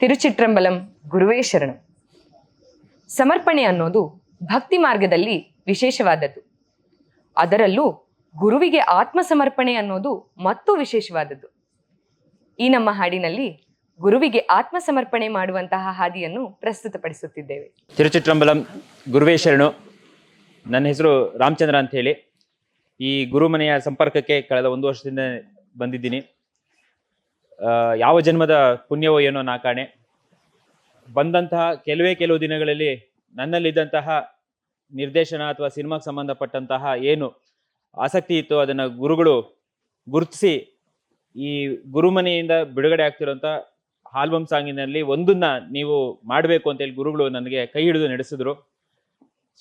ತಿರುಚಿಟ್ರಂಬಲಂ ಗುರುವೇ ಶರಣಂ. ಸಮರ್ಪಣೆ ಅನ್ನೋದು ಭಕ್ತಿ ಮಾರ್ಗದಲ್ಲಿ ವಿಶೇಷವಾದದ್ದು. ಅದರಲ್ಲೂ ಗುರುವಿಗೆ ಆತ್ಮ ಸಮರ್ಪಣೆ ಅನ್ನೋದು ಮತ್ತೂ ವಿಶೇಷವಾದದ್ದು. ಈ ನಮ್ಮ ಹಾಡಿನಲ್ಲಿ ಗುರುವಿಗೆ ಆತ್ಮ ಸಮರ್ಪಣೆ ಮಾಡುವಂತಹ ಹಾದಿಯನ್ನು ಪ್ರಸ್ತುತಪಡಿಸುತ್ತಿದ್ದೇವೆ. ತಿರುಚಿತ್ರಂಬಲಂ ಗುರುವೇ ಶರಣು. ನನ್ನ ಹೆಸರು ರಾಮಚಂದ್ರ ಅಂತ ಹೇಳಿ ಈ ಗುರುಮನೆಯ ಸಂಪರ್ಕಕ್ಕೆ ಕಳೆದ ಒಂದು ವರ್ಷದಿಂದ ಬಂದಿದ್ದೀನಿ. ಯಾವ ಜನ್ಮದ ಪುಣ್ಯವೋ ಏನೋ ನಾ ಕಾಣೆ. ಬಂದಂತಹ ಕೆಲವೇ ಕೆಲವು ದಿನಗಳಲ್ಲಿ ನನ್ನಲ್ಲಿದ್ದಂತಹ ನಿರ್ದೇಶನ ಅಥವಾ ಸಿನಿಮಾಗೆ ಸಂಬಂಧಪಟ್ಟಂತಹ ಏನು ಆಸಕ್ತಿ ಇತ್ತು ಅದನ್ನು ಗುರುಗಳು ಗುರುತಿಸಿ ಈ ಗುರುಮನೆಯಿಂದ ಬಿಡುಗಡೆ ಆಗ್ತಿರೋಂಥ ಆಲ್ಬಮ್ ಸಾಂಗಿನಲ್ಲಿ ಒಂದನ್ನ ನೀವು ಮಾಡಬೇಕು ಅಂತೇಳಿ ಗುರುಗಳು ನನಗೆ ಕೈ ಹಿಡಿದು ನಡೆಸಿದ್ರು.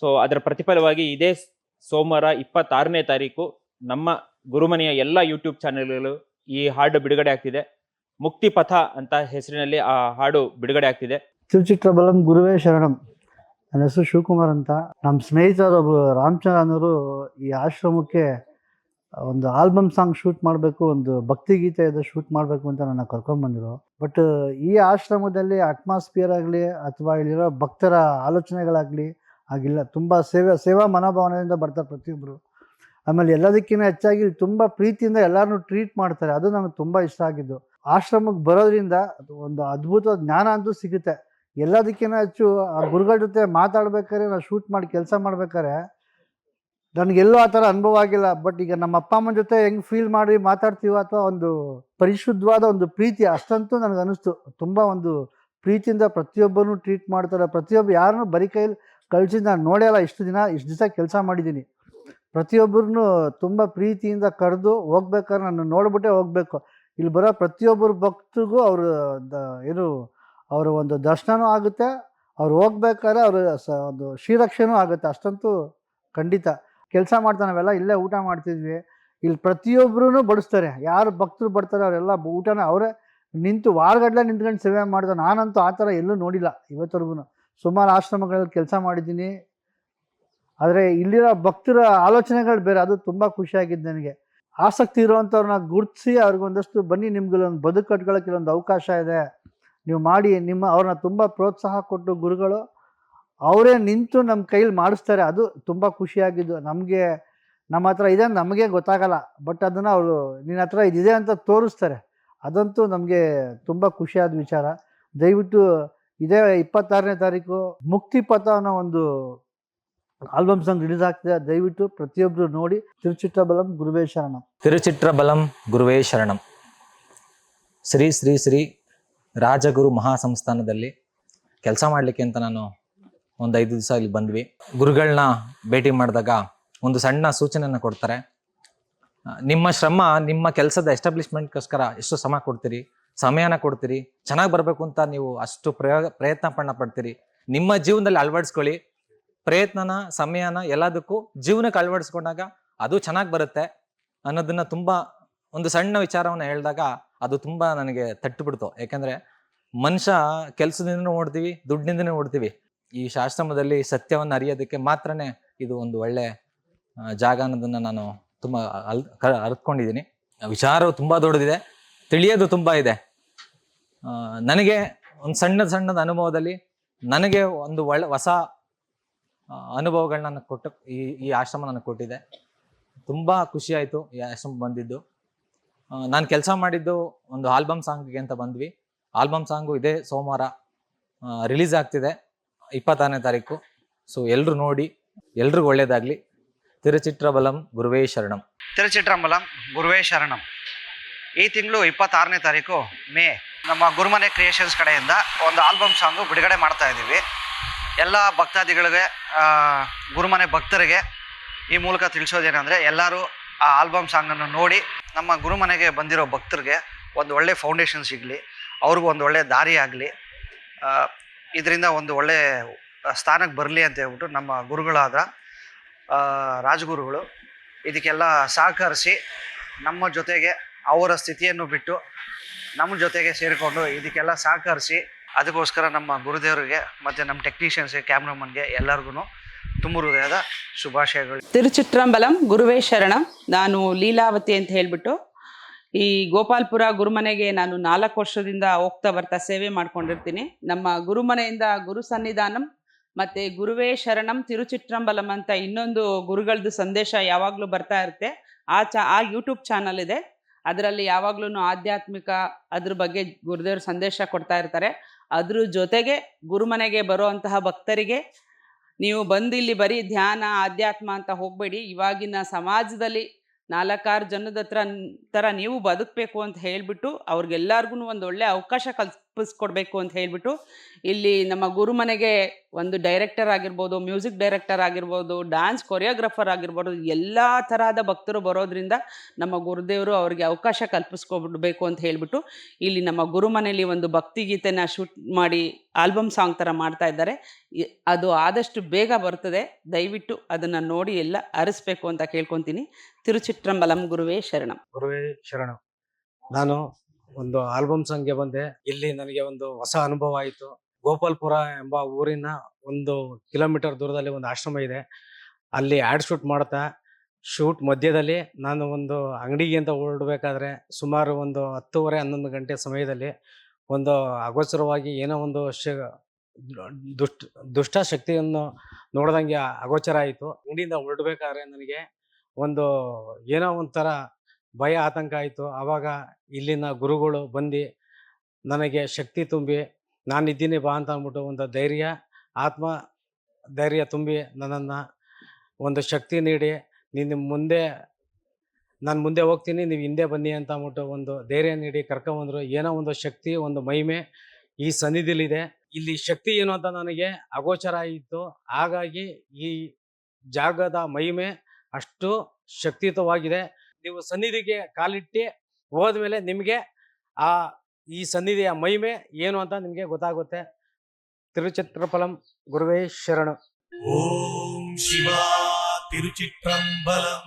ಸೊ ಅದರ ಪ್ರತಿಫಲವಾಗಿ ಇದೇ ಸೋಮವಾರ ಇಪ್ಪತ್ತಾರನೇ ತಾರೀಕು ನಮ್ಮ ಗುರುಮನೆಯ ಎಲ್ಲ ಯೂಟ್ಯೂಬ್ ಚಾನೆಲ್ಗಳು ಈ ಹಾಡು ಬಿಡುಗಡೆ ಆಗ್ತಿದೆ. ಮುಕ್ತಿ ಪಥ ಅಂತ ಹೆಸರಿನಲ್ಲಿ ಆ ಹಾಡು ಬಿಡುಗಡೆ ಆಗ್ತಿದೆ. ತಿರುಚಿಟ್ರಬಲಂ ಗುರುವೇ ಶರಣಂ. ನನ್ನ ಹೆಸರು ಶಿವಕುಮಾರ್ ಅಂತ. ನಮ್ಮ ಸ್ನೇಹಿತರು ರಾಮಚಂದ್ರನವರು ಈ ಆಶ್ರಮಕ್ಕೆ ಒಂದು ಆಲ್ಬಮ್ ಸಾಂಗ್ ಶೂಟ್ ಮಾಡಬೇಕು, ಒಂದು ಭಕ್ತಿಗೀತೆ ಇದೆ ಶೂಟ್ ಮಾಡಬೇಕು ಅಂತ ನನ್ನ ಕರ್ಕೊಂಡು ಬಂದರು. ಬಟ್ ಈ ಆಶ್ರಮದಲ್ಲಿ ಅಟ್ಮಾಸ್ಫಿಯರ್ ಆಗಲಿ ಅಥವಾ ಇಲ್ಲಿರೋ ಭಕ್ತರ ಆಲೋಚನೆಗಳಾಗಲಿ ಆಗಿಲ್ಲ ತುಂಬ ಸೇವೆ, ಸೇವಾ ಮನೋಭಾವನೆಯಿಂದ ಬರ್ತಾರೆ ಪ್ರತಿಯೊಬ್ಬರು ಆಮೇಲೆ ಎಲ್ಲದಕ್ಕಿಂತ ಹೆಚ್ಚಾಗಿ ತುಂಬ ಪ್ರೀತಿಯಿಂದ ಎಲ್ಲರನ್ನೂ ಟ್ರೀಟ್ ಮಾಡ್ತಾರೆ. ಅದು ನನಗೆ ತುಂಬ ಇಷ್ಟ ಆಗಿದ್ದು. ಆಶ್ರಮಕ್ಕೆ ಬರೋದ್ರಿಂದ ಒಂದು ಅದ್ಭುತ ಜ್ಞಾನ ಅಂತೂ ಸಿಗುತ್ತೆ. ಎಲ್ಲದಕ್ಕಿಂತ ಹೆಚ್ಚು ಆ ಗುರುಗಳ ಜೊತೆ ಮಾತಾಡ್ಬೇಕಾದ್ರೆ ನಾವು ಶೂಟ್ ಮಾಡಿ ಕೆಲಸ ಮಾಡ್ಬೇಕಾದ್ರೆ ನನಗೆಲ್ಲೂ ಆ ಥರ ಅನುಭವ ಆಗಿಲ್ಲ. ಬಟ್ ಈಗ ನಮ್ಮ ಅಪ್ಪ ಅಮ್ಮನ ಜೊತೆ ಹೆಂಗೆ ಫೀಲ್ ಮಾಡಿ ಮಾತಾಡ್ತೀವೋ ಅಥವಾ ಒಂದು ಪರಿಶುದ್ಧವಾದ ಒಂದು ಪ್ರೀತಿ ಅಷ್ಟಂತೂ ನನಗೆ ಅನಿಸ್ತು ತುಂಬ ಒಂದು ಪ್ರೀತಿಯಿಂದ ಪ್ರತಿಯೊಬ್ಬರೂ ಟ್ರೀಟ್ ಮಾಡ್ತಾರೆ. ಪ್ರತಿಯೊಬ್ಬರು ಯಾರನ್ನೂ ಬರೀ ಕೈಲಿ ಕಳ್ಸಿದ್ದು ನಾನು ನೋಡೇ ಅಲ್ಲ. ಇಷ್ಟು ದಿನ ಇಷ್ಟು ದಿವಸ ಕೆಲಸ ಮಾಡಿದ್ದೀನಿ. ಪ್ರತಿಯೊಬ್ಬರನ್ನು ತುಂಬ ಪ್ರೀತಿಯಿಂದ ಕರೆದು ಹೋಗ್ಬೇಕಾದ್ರೆ ನಾನು ನೋಡ್ಬಿಟ್ಟೆ ಹೋಗ್ಬೇಕು. ಇಲ್ಲಿ ಬರೋ ಪ್ರತಿಯೊಬ್ಬರು ಭಕ್ತಿಗೂ ಅವರು ದ, ಏನು, ಅವರ ಒಂದು ದರ್ಶನವೂ ಆಗುತ್ತೆ, ಅವ್ರು ಹೋಗ್ಬೇಕಾದ್ರೆ ಅವರು ಸ, ಒಂದು ಶ್ರೀರಕ್ಷೆನೂ ಆಗುತ್ತೆ. ಅಷ್ಟಂತೂ ಖಂಡಿತ. ಕೆಲಸ ಮಾಡ್ತಾ ನಾವೆಲ್ಲ ಇಲ್ಲೇ ಊಟ ಮಾಡ್ತಿದ್ವಿ. ಇಲ್ಲಿ ಪ್ರತಿಯೊಬ್ಬರೂ ಬಡಿಸ್ತಾರೆ. ಯಾರು ಭಕ್ತರು ಬರ್ತಾರೆ ಅವರೆಲ್ಲ ಊಟನ ಅವರೇ ನಿಂತು ವಾರಗಡ್ಲೆ ನಿಂತ್ಕೊಂಡು ಸೇವೆ ಮಾಡಿದ ನಾನಂತೂ ಆ ಥರ ಎಲ್ಲೂ ನೋಡಿಲ್ಲ ಇವತ್ತವರೆಗೂ ಸುಮಾರು ಆಶ್ರಮಗಳಲ್ಲಿ ಕೆಲಸ ಮಾಡಿದ್ದೀನಿ. ಆದರೆ ಇಲ್ಲಿರೋ ಭಕ್ತರ ಆಲೋಚನೆಗಳು ಬೇರೆ. ಅದು ತುಂಬ ಖುಷಿಯಾಗಿದ್ದು ನನಗೆ. ಆಸಕ್ತಿ ಇರುವಂಥವ್ರನ್ನ ಗುರುತಿಸಿ ಅವ್ರಿಗೊಂದಷ್ಟು ಬನ್ನಿ ನಿಮ್ಗೆ ಒಂದು ಬದುಕು ಕಟ್ಕೊಳ್ಳೋಕೆ ಒಂದು ಅವಕಾಶ ಇದೆ. ನೀವು ಮಾಡಿ, ನಿಮ್ಮ ಅವ್ರನ್ನ ತುಂಬ ಪ್ರೋತ್ಸಾಹ ಕೊಟ್ಟು ಗುರುಗಳು, ಅವರೇ ನಿಂತು ನಮ್ಮ ಕೈಲಿ ಮಾಡಿಸ್ತಾರೆ. ಅದು ತುಂಬ ಖುಷಿಯಾಗಿದ್ದು. ನಮಗೆ, ನಮ್ಮ ಹತ್ರ ಇದೆ ನಮಗೆ ಗೊತ್ತಾಗಲ್ಲ. ಬಟ್ ಅದನ್ನು ಅವರು ನಿನ್ನ ಹತ್ರ ಇದಿದೆ ಅಂತ ತೋರಿಸ್ತಾರೆ. ಅದಂತೂ ನಮಗೆ ತುಂಬ ಖುಷಿಯಾದ ವಿಚಾರ. ದಯವಿಟ್ಟು ಇದೇ ಇಪ್ಪತ್ತಾರನೇ ತಾರೀಕು ಮುಕ್ತಿ ಪಥ ಅನ್ನೋ ಒಂದು ಆಲ್ಬಮ್ ಸಾಂಗ್ ರಿಲೀಸ್ ಆಗ್ತಿದೆ, ದಯವಿಟ್ಟು ಪ್ರತಿಯೊಬ್ಬರು ನೋಡಿ. ತಿರುಚಿತ್ರಬಲಂ ಗುರುವೇ ಶರಣಂ. ತಿರುಚಿತ್ರಬಲಂ ಗುರುವೇ ಶರಣಂ. ಶ್ರೀ ಶ್ರೀ ಶ್ರೀ ರಾಜಗುರು ಮಹಾಸಂಸ್ಥಾನದಲ್ಲಿ ಕೆಲಸ ಮಾಡಲಿಕ್ಕೆ ಅಂತ ನಾನು ಒಂದು ಐದು ದಿವಸ ಇಲ್ಲಿ ಬಂದ್ವಿ. ಗುರುಗಳನ್ನ ಭೇಟಿ ಮಾಡಿದಾಗ ಒಂದು ಸಣ್ಣ ಸೂಚನೆಯನ್ನು ಕೊಡ್ತಾರೆ. ನಿಮ್ಮ ಶ್ರಮ, ನಿಮ್ಮ ಕೆಲಸದ ಎಸ್ಟಾಬ್ಲಿಷ್ಮೆಂಟ್ಗೋಸ್ಕರ ಎಷ್ಟು ಶ್ರಮ ಕೊಡ್ತೀರಿ, ಸಮಯನ ಕೊಡ್ತೀರಿ, ಚೆನ್ನಾಗಿ ಬರಬೇಕು ಅಂತ ನೀವು ಅಷ್ಟು ಪ್ರಯೋಗ ಪ್ರಯತ್ನ ಪಡ್ತೀರಿ. ನಿಮ್ಮ ಜೀವನದಲ್ಲಿ ಅಳವಡಿಸ್ಕೊಳ್ಳಿ. ಪ್ರಯತ್ನನ, ಸಮಯನ ಎಲ್ಲದಕ್ಕೂ ಜೀವನಕ್ಕೆ ಅಳವಡಿಸ್ಕೊಂಡಾಗ ಅದು ಚೆನ್ನಾಗಿ ಬರುತ್ತೆ ಅನ್ನೋದನ್ನ ತುಂಬಾ ಒಂದು ಸಣ್ಣ ವಿಚಾರವನ್ನು ಹೇಳಿದಾಗ ಅದು ತುಂಬಾ ನನಗೆ ತಟ್ಟು ಬಿಡ್ತು ಯಾಕಂದ್ರೆ ಮನುಷ್ಯ ಕೆಲಸದಿಂದ ನೋಡ್ತೀವಿ ದುಡ್ಡಿನಿಂದ ನೋಡ್ತೀವಿ ಈ ಶಾಸ್ತ್ರಮದಲ್ಲಿ ಸತ್ಯವನ್ನು ಅರಿಯೋದಕ್ಕೆ ಮಾತ್ರನೇ ಇದು ಒಂದು ಒಳ್ಳೆ ಜಾಗ ಅನ್ನೋದನ್ನ ನಾನು ತುಂಬಾ ಅಲ್ ಅರ್ತ್ಕೊಂಡಿದ್ದೀನಿ ವಿಚಾರವು ತುಂಬಾ ದೊಡ್ಡದಿದೆ, ತಿಳಿಯೋದು ತುಂಬಾ ಇದೆ. ನನಗೆ ಒಂದು ಸಣ್ಣ ಸಣ್ಣದ ಅನುಭವದಲ್ಲಿ ನನಗೆ ಒಂದು ಒಳ್ಳೆ, ಹೊಸ ಅನುಭವಗಳನ್ನ ನನಗೆ ಕೊಟ್ಟು ಈ ಈ ಆಶ್ರಮ ನನಗೆ ಕೊಟ್ಟಿದೆ. ತುಂಬ ಖುಷಿ ಆಯಿತು ಈ ಆಶ್ರಮ ಬಂದಿದ್ದು. ನಾನು ಕೆಲಸ ಮಾಡಿದ್ದು ಒಂದು ಆಲ್ಬಮ್ ಸಾಂಗಿಗೆ ಅಂತ ಬಂದ್ವಿ. ಆಲ್ಬಮ್ ಸಾಂಗು ಇದೇ ಸೋಮವಾರ ರಿಲೀಸ್ ಆಗ್ತಿದೆ ಇಪ್ಪತ್ತಾರನೇ ತಾರೀಕು. ಸೊ ಎಲ್ಲರೂ ನೋಡಿ, ಎಲ್ರಿಗೂ ಒಳ್ಳೇದಾಗಲಿ. ತಿರುಚಿತ್ರಬಲಂ ಗುರುವೇ ಶರಣಂ. ತಿರುಚಿಟ್ರಂಬಲಂ ಗುರುವೇ ಶರಣಂ. ಈ ತಿಂಗಳು ಇಪ್ಪತ್ತಾರನೇ ತಾರೀಕು ಮೇ ನಮ್ಮ ಗುರುಮನೆ ಕ್ರಿಯೇಷನ್ಸ್ ಕಡೆಯಿಂದ ಒಂದು ಆಲ್ಬಮ್ ಸಾಂಗು ಬಿಡುಗಡೆ ಮಾಡ್ತಾ ಇದ್ದೀವಿ. ಎಲ್ಲ ಭಕ್ತಾದಿಗಳಿಗೆ ಗುರುಮನೆ ಭಕ್ತರಿಗೆ ಈ ಮೂಲಕ ತಿಳಿಸೋದೇನೆಂದರೆ ಎಲ್ಲರೂ ಆ ಆಲ್ಬಮ್ ಸಾಂಗನ್ನು ನೋಡಿ ನಮ್ಮ ಗುರುಮನೆಗೆ ಬಂದಿರೋ ಭಕ್ತರಿಗೆ ಒಂದು ಒಳ್ಳೆ ಫೌಂಡೇಶನ್ ಸಿಗಲಿ, ಅವ್ರಿಗೂ ಒಂದು ಒಳ್ಳೆ ದಾರಿ ಆಗಲಿ ಇದರಿಂದ ಒಂದು ಒಳ್ಳೆ ಸ್ಥಾನಕ್ಕೆ ಬರಲಿ ಅಂತ ಹೇಳ್ಬಿಟ್ಟು ನಮ್ಮ ಗುರುಗಳಾದ ರಾಜಗುರುಗಳು ಇದಕ್ಕೆಲ್ಲ ಸಹಕರಿಸಿ ನಮ್ಮ ಜೊತೆಗೆ ಅವರ ಸ್ಥಿತಿಯನ್ನು ಬಿಟ್ಟು ನಮ್ಮ ಜೊತೆಗೆ ಸೇರಿಕೊಂಡು ಇದಕ್ಕೆಲ್ಲ ಸಹಕರಿಸಿ ಅದಕ್ಕೋಸ್ಕರ ನಮ್ಮ ಗುರುದೇವರಿಗೆ ಮತ್ತು ನಮ್ಮ ಟೆಕ್ನಿಷಿಯನ್ಸ್ಗೆ ಕ್ಯಾಮ್ರಾಮನ್ಗೆ ಎಲ್ಲರಿಗೂ ತುಂಬ ಹೃದಯದ ಶುಭಾಶಯಗಳು. ತಿರುಚಿತ್ರಂಬಲಂ ಗುರುವೇ ಶರಣಂ. ನಾನು ಲೀಲಾವತಿ ಅಂತ ಹೇಳ್ಬಿಟ್ಟು ಈ ಗೋಪಾಲ್ಪುರ ಗುರುಮನೆಗೆ ನಾನು ನಾಲ್ಕು ವರ್ಷದಿಂದ ಹೋಗ್ತಾ ಬರ್ತಾ ಸೇವೆ ಮಾಡ್ಕೊಂಡಿರ್ತೀನಿ. ನಮ್ಮ ಗುರುಮನೆಯಿಂದ ಗುರು ಸನ್ನಿಧಾನಂ, ಮತ್ತೆ ಗುರುವೇ ಶರಣಂ ತಿರುಚಿತ್ರಂಬಲಂ ಅಂತ ಇನ್ನೊಂದು ಗುರುಗಳದ್ದು ಸಂದೇಶ ಯಾವಾಗಲೂ ಬರ್ತಾ ಇರುತ್ತೆ. ಆ ಚಾ, ಆ ಯೂಟ್ಯೂಬ್ ಚಾನಲ್ ಇದೆ. ಅದರಲ್ಲಿ ಯಾವಾಗ್ಲೂ ಆಧ್ಯಾತ್ಮಿಕ ಅದ್ರ ಬಗ್ಗೆ ಗುರುದೇವ್ರ ಸಂದೇಶ ಕೊಡ್ತಾ ಇರ್ತಾರೆ. ಅದ್ರ ಜೊತೆಗೆ ಗುರುಮನೆಗೆ ಬರುವಂತಹ ಭಕ್ತರಿಗೆ ನೀವು ಬಂದು ಇಲ್ಲಿ ಬರೀ ಧ್ಯಾನ, ಆಧ್ಯಾತ್ಮ ಅಂತ ಹೋಗಬೇಡಿ. ಇವಾಗಿನ ಸಮಾಜದಲ್ಲಿ ನಾಲ್ಕಾರು ಜನದ ಹತ್ರ ಥರ ನೀವು ಬದುಕಬೇಕು ಅಂತ ಹೇಳಿಬಿಟ್ಟು ಅವ್ರಿಗೆಲ್ಲರಿಗೂ ಒಂದು ಒಳ್ಳೆ ಅವಕಾಶ ಕಲ್ಪಿಸ್ಕೊಡ್ಬೇಕು ಅಂತ ಹೇಳಿಬಿಟ್ಟು ಇಲ್ಲಿ ನಮ್ಮ ಗುರುಮನೆಗೆ ಒಂದು ಡೈರೆಕ್ಟರ್ ಆಗಿರ್ಬೋದು ಮ್ಯೂಸಿಕ್ ಡೈರೆಕ್ಟರ್ ಆಗಿರ್ಬೋದು ಡ್ಯಾನ್ಸ್ ಕೊರಿಯೋಗ್ರಫರ್ ಆಗಿರ್ಬೋದು, ಎಲ್ಲ ತರಹದ ಭಕ್ತರು ಬರೋದ್ರಿಂದ ನಮ್ಮ ಗುರುದೇವರು ಅವ್ರಿಗೆ ಅವಕಾಶ ಕಲ್ಪಿಸ್ಕೊಬಿಡ್ಬೇಕು ಅಂತ ಹೇಳಿಬಿಟ್ಟು ಇಲ್ಲಿ ನಮ್ಮ ಗುರುಮನೆಯಲ್ಲಿ ಒಂದು ಭಕ್ತಿಗೀತೆನ ಶೂಟ್ ಮಾಡಿ ಆಲ್ಬಮ್ ಸಾಂಗ್ ಥರ ಮಾಡ್ತಾ ಇದ್ದಾರೆ. ಅದು ಆದಷ್ಟು ಬೇಗ ಬರ್ತದೆ. ದಯವಿಟ್ಟು ಅದನ್ನು ನೋಡಿ ಎಲ್ಲ ಅರಿಸ್ಬೇಕು ಅಂತ ಕೇಳ್ಕೊತೀನಿ. ತಿರುಚಿತ್ರಂಬಲಂ ಗುರುವೇ ಶರಣಂ. ಗುರುವೇ ಶರಣಂ. ನಾನು ಒಂದು ಆಲ್ಬಮ್ ಸಂಗೆ ಬಂದೆ. ಇಲ್ಲಿ ನನಗೆ ಒಂದು ಹೊಸ ಅನುಭವ ಆಯಿತು. ಗೋಪಾಲ್ಪುರ ಎಂಬ ಊರಿನ ಒಂದು ಕಿಲೋಮೀಟರ್ ದೂರದಲ್ಲಿ ಒಂದು ಆಶ್ರಮ ಇದೆ. ಅಲ್ಲಿ ಆ್ಯಡ್ ಶೂಟ್ ಮಾಡ್ತಾ, ಶೂಟ್ ಮಧ್ಯದಲ್ಲಿ ನಾನು ಒಂದು ಅಂಗಡಿಗೆ ಅಂತ ಹೊರಡಬೇಕಾದ್ರೆ ಸುಮಾರು ಒಂದು ಹತ್ತುವರೆ, ಹನ್ನೊಂದು ಗಂಟೆ ಸಮಯದಲ್ಲಿ ಒಂದು ಅಗೋಚರವಾಗಿ ಏನೋ ಒಂದು ಶ ದುಷ್ಟ ದುಷ್ಟ ಶಕ್ತಿಯನ್ನು ನೋಡ್ದಂಗೆ ಅಗೋಚರ ಆಯಿತು. ಅಂಗಡಿಯಿಂದ ಹೊರಡಬೇಕಾದ್ರೆ ನನಗೆ ಒಂದು ಏನೋ ಒಂಥರ ಭಯ, ಆತಂಕ ಆಯಿತು. ಆವಾಗ ಇಲ್ಲಿನ ಗುರುಗಳು ಬಂದು ನನಗೆ ಶಕ್ತಿ ತುಂಬಿ, ನಾನಿದ್ದೀನಿ ಬಾ ಅಂತ ಅಂದ್ಬಿಟ್ಟು ಒಂದು ಧೈರ್ಯ, ಆತ್ಮ ಧೈರ್ಯ ತುಂಬಿ ನನ್ನನ್ನು ಒಂದು ಶಕ್ತಿ ನೀಡಿ ನೀನು ಮುಂದೆ, ನಾನು ಮುಂದೆ ಹೋಗ್ತೀನಿ, ನೀವು ಹಿಂದೆ ಬನ್ನಿ ಅಂತ ಅಂದ್ಬಿಟ್ಟು ಒಂದು ಧೈರ್ಯ ನೀಡಿ ಕರ್ಕೊಂಬಂದರು ಏನೋ ಒಂದು ಶಕ್ತಿ, ಒಂದು ಮಹಿಮೆ ಈ ಸನ್ನಿಧಿಲಿದೆ. ಇಲ್ಲಿ ಶಕ್ತಿ ಏನು ಅಂತ ನನಗೆ ಅಗೋಚರ ಆಯಿತು ಹಾಗಾಗಿ ಈ ಜಾಗದ ಮಹಿಮೆ ಅಷ್ಟು ಶಕ್ತಿಯುತವಾಗಿದೆ. ನೀವು ಸನ್ನಿಧಿಗೆ ಕಾಲಿಟ್ಟು ಹೋದ್ಮೇಲೆ ನಿಮಗೆ ಆ ಈ ಸನ್ನಿಧಿಯ ಮಹಿಮೆ ಏನು ಅಂತ ನಿಮಗೆ ಗೊತ್ತಾಗುತ್ತೆ. ತಿರುಚಿತ್ರಫಲಂ ಗುರುವೇ ಶರಣು. ಓಂ ಶಿವ ತಿರುಚಿಟ್ರಂಬಲಂ